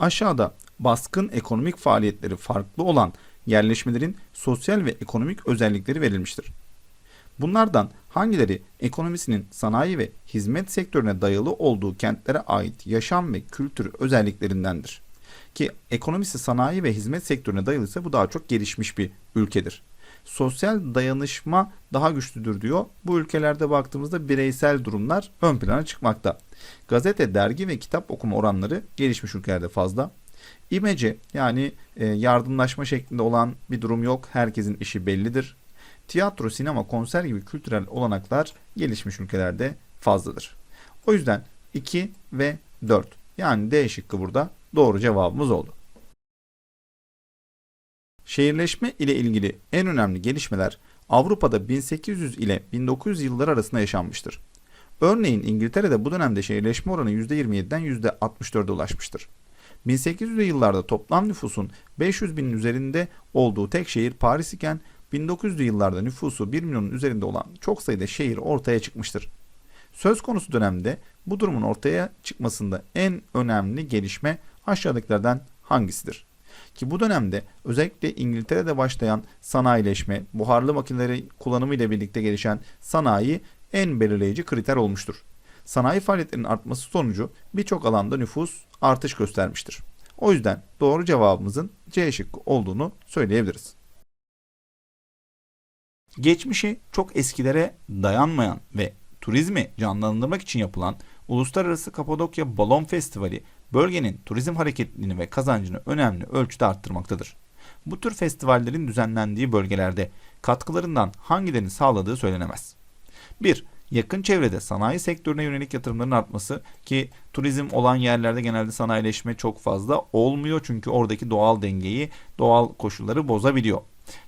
Aşağıda baskın ekonomik faaliyetleri farklı olan yerleşmelerin sosyal ve ekonomik özellikleri verilmiştir. Bunlardan hangileri ekonomisinin sanayi ve hizmet sektörüne dayalı olduğu kentlere ait yaşam ve kültür özelliklerindendir? Ki ekonomisi sanayi ve hizmet sektörüne dayalıysa bu daha çok gelişmiş bir ülkedir. Sosyal dayanışma daha güçlüdür diyor. Bu ülkelerde baktığımızda bireysel durumlar ön plana çıkmakta. Gazete, dergi ve kitap okuma oranları gelişmiş ülkelerde fazla. İmece yani e, yardımlaşma şeklinde olan bir durum yok. Herkesin işi bellidir. Tiyatro, sinema, konser gibi kültürel olanaklar gelişmiş ülkelerde fazladır. O yüzden 2 ve 4 yani D şıkkı burada doğru cevabımız oldu. Şehirleşme ile ilgili en önemli gelişmeler Avrupa'da 1800 ile 1900 yılları arasında yaşanmıştır. Örneğin İngiltere'de bu dönemde şehirleşme oranı %27'den %64'e ulaşmıştır. 1800'lü yıllarda toplam nüfusun 500 binin üzerinde olduğu tek şehir Paris iken 1900'lü yıllarda nüfusu 1 milyonun üzerinde olan çok sayıda şehir ortaya çıkmıştır. Söz konusu dönemde bu durumun ortaya çıkmasında en önemli gelişme aşağıdakilerden hangisidir? Ki bu dönemde özellikle İngiltere'de başlayan sanayileşme, buharlı makineleri kullanımı ile birlikte gelişen sanayi en belirleyici kriter olmuştur. Sanayi faaliyetlerinin artması sonucu birçok alanda nüfus artış göstermiştir. O yüzden doğru cevabımızın C şıkkı olduğunu söyleyebiliriz. Geçmişi çok eskilere dayanmayan ve turizmi canlandırmak için yapılan Uluslararası Kapadokya Balon Festivali bölgenin turizm hareketliliğini ve kazancını önemli ölçüde arttırmaktadır. Bu tür festivallerin düzenlendiği bölgelerde katkılarından hangilerini sağladığı söylenemez. 1. Yakın çevrede sanayi sektörüne yönelik yatırımların artması ki turizm olan yerlerde genelde sanayileşme çok fazla olmuyor çünkü oradaki doğal dengeyi, doğal koşulları bozabiliyor.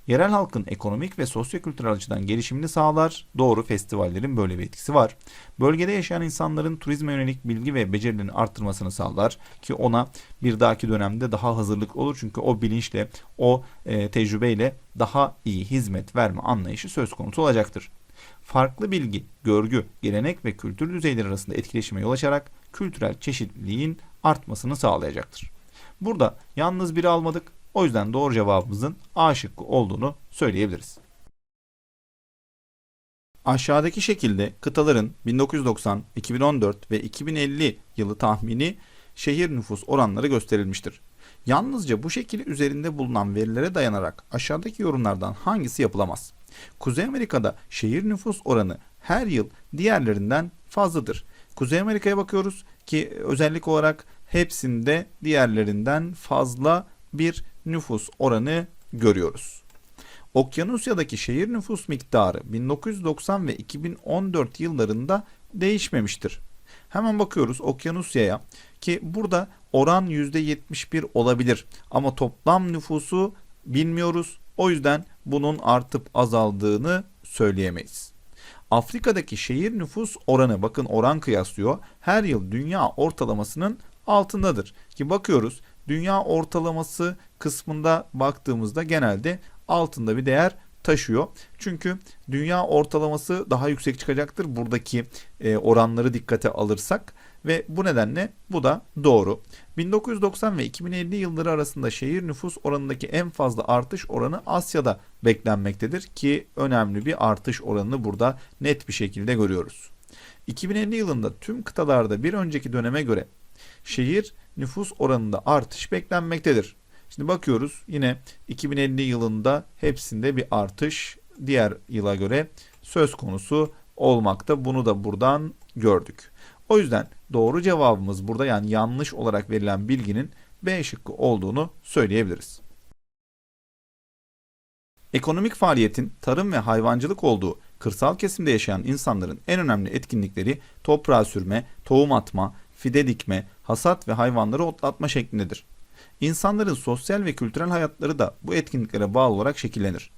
Yerel halkın ekonomik ve sosyokültürel açıdan gelişimini sağlar. Doğru festivallerin böyle bir etkisi var. Bölgede yaşayan insanların turizme yönelik bilgi ve becerilerini arttırmasını sağlar ki ona bir dahaki dönemde daha hazırlık olur. Çünkü o bilinçle, o e, tecrübeyle daha iyi hizmet verme anlayışı söz konusu olacaktır. Farklı bilgi, görgü, gelenek ve kültür düzeyleri arasında etkileşime yol açarak kültürel çeşitliliğin artmasını sağlayacaktır. Burada yalnız biri almadık, o yüzden doğru cevabımızın A şıkkı olduğunu söyleyebiliriz. Aşağıdaki şekilde kıtaların 1990, 2014 ve 2050 yılı tahmini şehir nüfus oranları gösterilmiştir. Yalnızca bu şekil üzerinde bulunan verilere dayanarak aşağıdaki yorumlardan hangisi yapılamaz? Kuzey Amerika'da şehir nüfus oranı her yıl diğerlerinden fazladır. Kuzey Amerika'ya bakıyoruz ki özellik olarak hepsinde diğerlerinden fazla bir nüfus oranı görüyoruz. Okyanusya'daki şehir nüfus miktarı 1990 ve 2014 yıllarında değişmemiştir. Hemen bakıyoruz Okyanusya'ya ki burada oran %71 olabilir ama toplam nüfusu bilmiyoruz. O yüzden bunun artıp azaldığını söyleyemeyiz. Afrika'daki şehir nüfus oranı bakın oran kıyaslıyor. Her yıl dünya ortalamasının altındadır. Ki bakıyoruz dünya ortalaması kısmında baktığımızda genelde altında bir değer taşıyor. Çünkü dünya ortalaması daha yüksek çıkacaktır buradaki e, oranları dikkate alırsak ve bu nedenle bu da doğru. 1990 ve 2050 yılları arasında şehir nüfus oranındaki en fazla artış oranı Asya'da beklenmektedir ki önemli bir artış oranını burada net bir şekilde görüyoruz. 2050 yılında tüm kıtalarda bir önceki döneme göre şehir nüfus oranında artış beklenmektedir. Şimdi bakıyoruz yine 2050 yılında hepsinde bir artış diğer yıla göre söz konusu olmakta. Bunu da buradan gördük. O yüzden doğru cevabımız burada yani yanlış olarak verilen bilginin B şıkkı olduğunu söyleyebiliriz. Ekonomik faaliyetin tarım ve hayvancılık olduğu kırsal kesimde yaşayan insanların en önemli etkinlikleri toprağa sürme, tohum atma, fide dikme, hasat ve hayvanları otlatma şeklindedir. İnsanların sosyal ve kültürel hayatları da bu etkinliklere bağlı olarak şekillenir.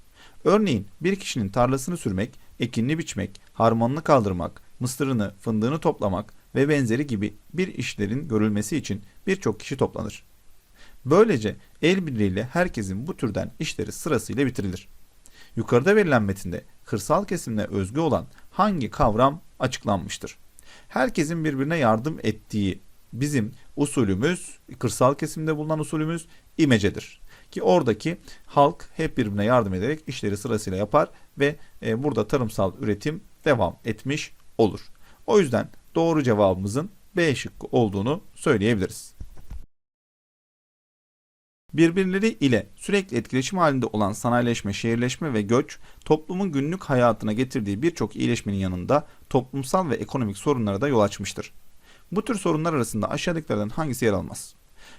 Örneğin bir kişinin tarlasını sürmek, ekinini biçmek, harmanını kaldırmak, mısırını, fındığını toplamak ve benzeri gibi bir işlerin görülmesi için birçok kişi toplanır. Böylece el birliğiyle herkesin bu türden işleri sırasıyla bitirilir. Yukarıda verilen metinde kırsal kesimle özgü olan hangi kavram açıklanmıştır? Herkesin birbirine yardım ettiği bizim usulümüz, kırsal kesimde bulunan usulümüz imecedir. Ki oradaki halk hep birbirine yardım ederek işleri sırasıyla yapar ve e, burada tarımsal üretim devam etmiş olur. O yüzden doğru cevabımızın B şıkkı olduğunu söyleyebiliriz. Birbirleri ile sürekli etkileşim halinde olan sanayileşme, şehirleşme ve göç, toplumun günlük hayatına getirdiği birçok iyileşmenin yanında toplumsal ve ekonomik sorunlara da yol açmıştır. Bu tür sorunlar arasında aşağıdakilerden hangisi yer almaz?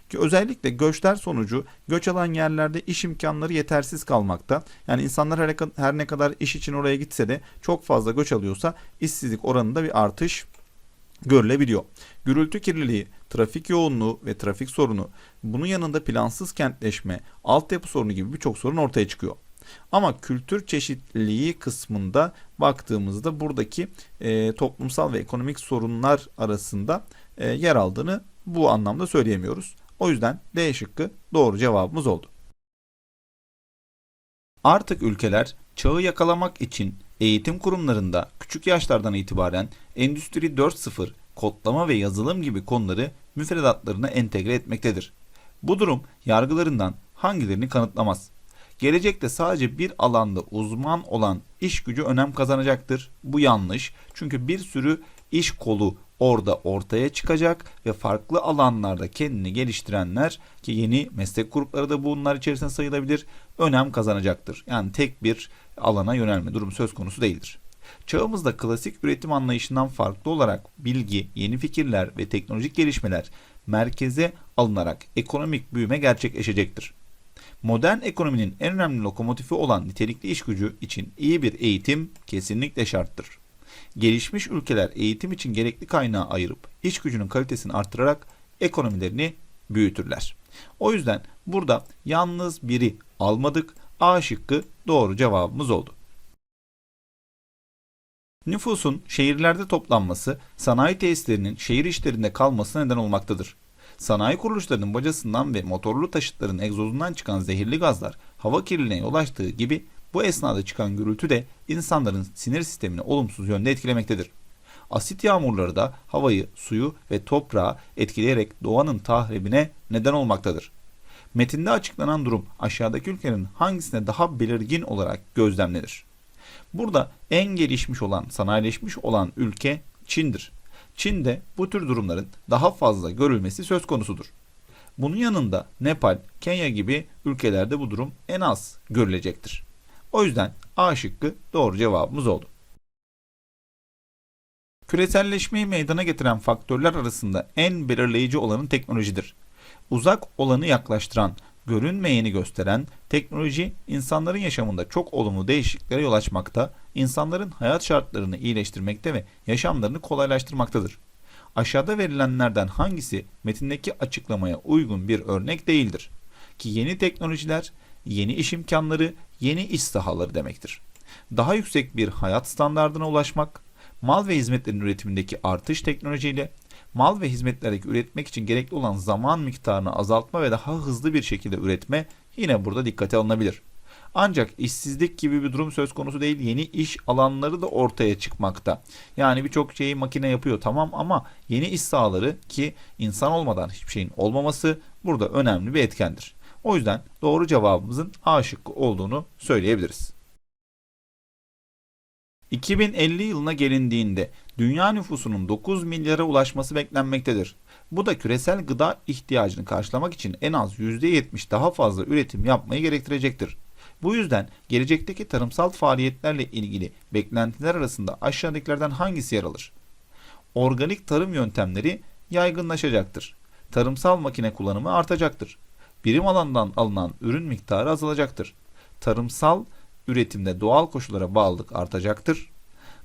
Ki özellikle göçler sonucu göç alan yerlerde iş imkanları yetersiz kalmakta. Yani insanlar her, ne kadar iş için oraya gitse de çok fazla göç alıyorsa işsizlik oranında bir artış görülebiliyor. Gürültü kirliliği, trafik yoğunluğu ve trafik sorunu, bunun yanında plansız kentleşme, altyapı sorunu gibi birçok sorun ortaya çıkıyor. Ama kültür çeşitliliği kısmında baktığımızda buradaki e, toplumsal ve ekonomik sorunlar arasında e, yer aldığını bu anlamda söyleyemiyoruz. O yüzden D şıkkı doğru cevabımız oldu. Artık ülkeler çağı yakalamak için eğitim kurumlarında küçük yaşlardan itibaren Endüstri 4.0, kodlama ve yazılım gibi konuları müfredatlarına entegre etmektedir. Bu durum yargılarından hangilerini kanıtlamaz? Gelecekte sadece bir alanda uzman olan iş gücü önem kazanacaktır. Bu yanlış. Çünkü bir sürü iş kolu orada ortaya çıkacak ve farklı alanlarda kendini geliştirenler ki yeni meslek grupları da bunlar içerisinde sayılabilir önem kazanacaktır. Yani tek bir alana yönelme durum söz konusu değildir. Çağımızda klasik üretim anlayışından farklı olarak bilgi, yeni fikirler ve teknolojik gelişmeler merkeze alınarak ekonomik büyüme gerçekleşecektir. Modern ekonominin en önemli lokomotifi olan nitelikli iş gücü için iyi bir eğitim kesinlikle şarttır. Gelişmiş ülkeler eğitim için gerekli kaynağı ayırıp iş gücünün kalitesini artırarak ekonomilerini büyütürler. O yüzden burada yalnız biri almadık. A şıkkı doğru cevabımız oldu. Nüfusun şehirlerde toplanması sanayi tesislerinin şehir işlerinde kalması neden olmaktadır. Sanayi kuruluşlarının bacasından ve motorlu taşıtların egzozundan çıkan zehirli gazlar hava kirliliğine yol açtığı gibi bu esnada çıkan gürültü de insanların sinir sistemini olumsuz yönde etkilemektedir. Asit yağmurları da havayı, suyu ve toprağı etkileyerek doğanın tahribine neden olmaktadır. Metinde açıklanan durum aşağıdaki ülkenin hangisine daha belirgin olarak gözlemlenir? Burada en gelişmiş olan, sanayileşmiş olan ülke Çin'dir. Çin'de bu tür durumların daha fazla görülmesi söz konusudur. Bunun yanında Nepal, Kenya gibi ülkelerde bu durum en az görülecektir. O yüzden A şıkkı doğru cevabımız oldu. Küreselleşmeyi meydana getiren faktörler arasında en belirleyici olanın teknolojidir. Uzak olanı yaklaştıran, görünmeyeni gösteren teknoloji insanların yaşamında çok olumlu değişikliklere yol açmakta, insanların hayat şartlarını iyileştirmekte ve yaşamlarını kolaylaştırmaktadır. Aşağıda verilenlerden hangisi metindeki açıklamaya uygun bir örnek değildir? Ki yeni teknolojiler, yeni iş imkanları, yeni iş sahaları demektir. Daha yüksek bir hayat standardına ulaşmak, mal ve hizmetlerin üretimindeki artış teknolojiyle mal ve hizmetlerdeki üretmek için gerekli olan zaman miktarını azaltma ve daha hızlı bir şekilde üretme yine burada dikkate alınabilir. Ancak işsizlik gibi bir durum söz konusu değil. Yeni iş alanları da ortaya çıkmakta. Yani birçok şeyi makine yapıyor tamam ama yeni iş sahaları ki insan olmadan hiçbir şeyin olmaması burada önemli bir etkendir. O yüzden doğru cevabımızın A şıkkı olduğunu söyleyebiliriz. 2050 yılına gelindiğinde dünya nüfusunun 9 milyara ulaşması beklenmektedir. Bu da küresel gıda ihtiyacını karşılamak için en az %70 daha fazla üretim yapmayı gerektirecektir. Bu yüzden gelecekteki tarımsal faaliyetlerle ilgili beklentiler arasında aşağıdakilerden hangisi yer alır? Organik tarım yöntemleri yaygınlaşacaktır. Tarımsal makine kullanımı artacaktır. Birim alandan alınan ürün miktarı azalacaktır. Tarımsal üretimde doğal koşullara bağlılık artacaktır.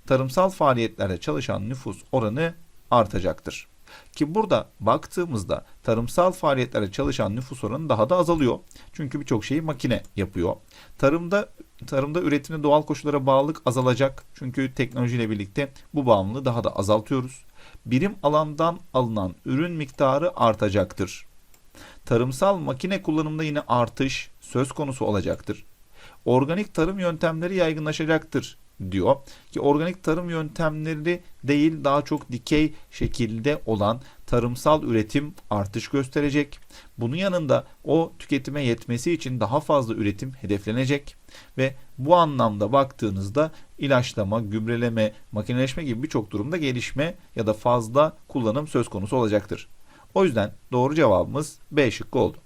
Tarımsal faaliyetlerde çalışan nüfus oranı artacaktır. Ki burada baktığımızda tarımsal faaliyetlerde çalışan nüfus oranı daha da azalıyor. Çünkü birçok şeyi makine yapıyor. Tarımda tarımda üretimde doğal koşullara bağlılık azalacak. Çünkü teknolojiyle birlikte bu bağımlılığı daha da azaltıyoruz. Birim alandan alınan ürün miktarı artacaktır. Tarımsal makine kullanımında yine artış söz konusu olacaktır. Organik tarım yöntemleri yaygınlaşacaktır. diyor. Ki organik tarım yöntemleri değil daha çok dikey şekilde olan tarımsal üretim artış gösterecek. Bunun yanında o tüketime yetmesi için daha fazla üretim hedeflenecek ve bu anlamda baktığınızda ilaçlama, gübreleme, makineleşme gibi birçok durumda gelişme ya da fazla kullanım söz konusu olacaktır. O yüzden doğru cevabımız B şıkkı oldu.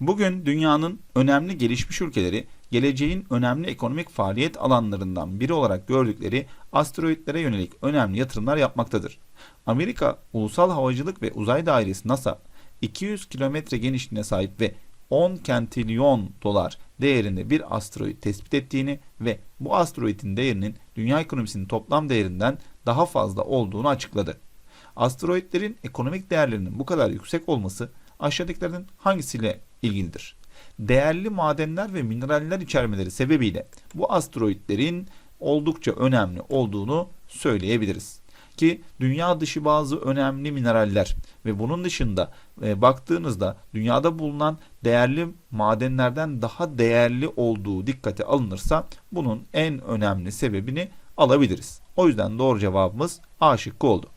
Bugün dünyanın önemli gelişmiş ülkeleri geleceğin önemli ekonomik faaliyet alanlarından biri olarak gördükleri asteroitlere yönelik önemli yatırımlar yapmaktadır. Amerika Ulusal Havacılık ve Uzay Dairesi NASA 200 kilometre genişliğine sahip ve 10 kentilyon dolar değerinde bir asteroid tespit ettiğini ve bu asteroidin değerinin dünya ekonomisinin toplam değerinden daha fazla olduğunu açıkladı. Asteroidlerin ekonomik değerlerinin bu kadar yüksek olması aşağıdakilerden hangisiyle ilgilidir? Değerli madenler ve mineraller içermeleri sebebiyle bu asteroidlerin oldukça önemli olduğunu söyleyebiliriz. Ki dünya dışı bazı önemli mineraller ve bunun dışında e, baktığınızda dünyada bulunan değerli madenlerden daha değerli olduğu dikkate alınırsa bunun en önemli sebebini alabiliriz. O yüzden doğru cevabımız A şıkkı oldu.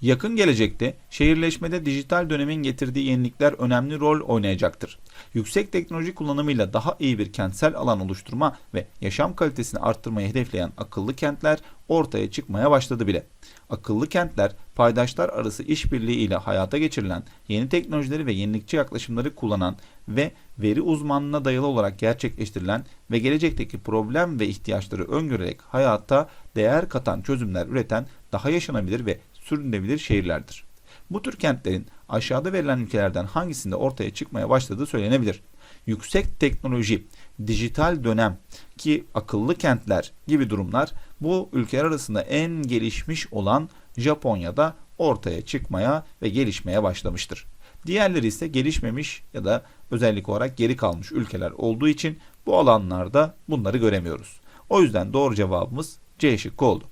Yakın gelecekte şehirleşmede dijital dönemin getirdiği yenilikler önemli rol oynayacaktır. Yüksek teknoloji kullanımıyla daha iyi bir kentsel alan oluşturma ve yaşam kalitesini arttırmayı hedefleyen akıllı kentler ortaya çıkmaya başladı bile. Akıllı kentler paydaşlar arası işbirliği ile hayata geçirilen yeni teknolojileri ve yenilikçi yaklaşımları kullanan ve veri uzmanlığına dayalı olarak gerçekleştirilen ve gelecekteki problem ve ihtiyaçları öngörerek hayata değer katan çözümler üreten daha yaşanabilir ve sürdürülebilir şehirlerdir. Bu tür kentlerin aşağıda verilen ülkelerden hangisinde ortaya çıkmaya başladığı söylenebilir. Yüksek teknoloji, dijital dönem ki akıllı kentler gibi durumlar bu ülkeler arasında en gelişmiş olan Japonya'da ortaya çıkmaya ve gelişmeye başlamıştır. Diğerleri ise gelişmemiş ya da özellik olarak geri kalmış ülkeler olduğu için bu alanlarda bunları göremiyoruz. O yüzden doğru cevabımız C şıkkı oldu.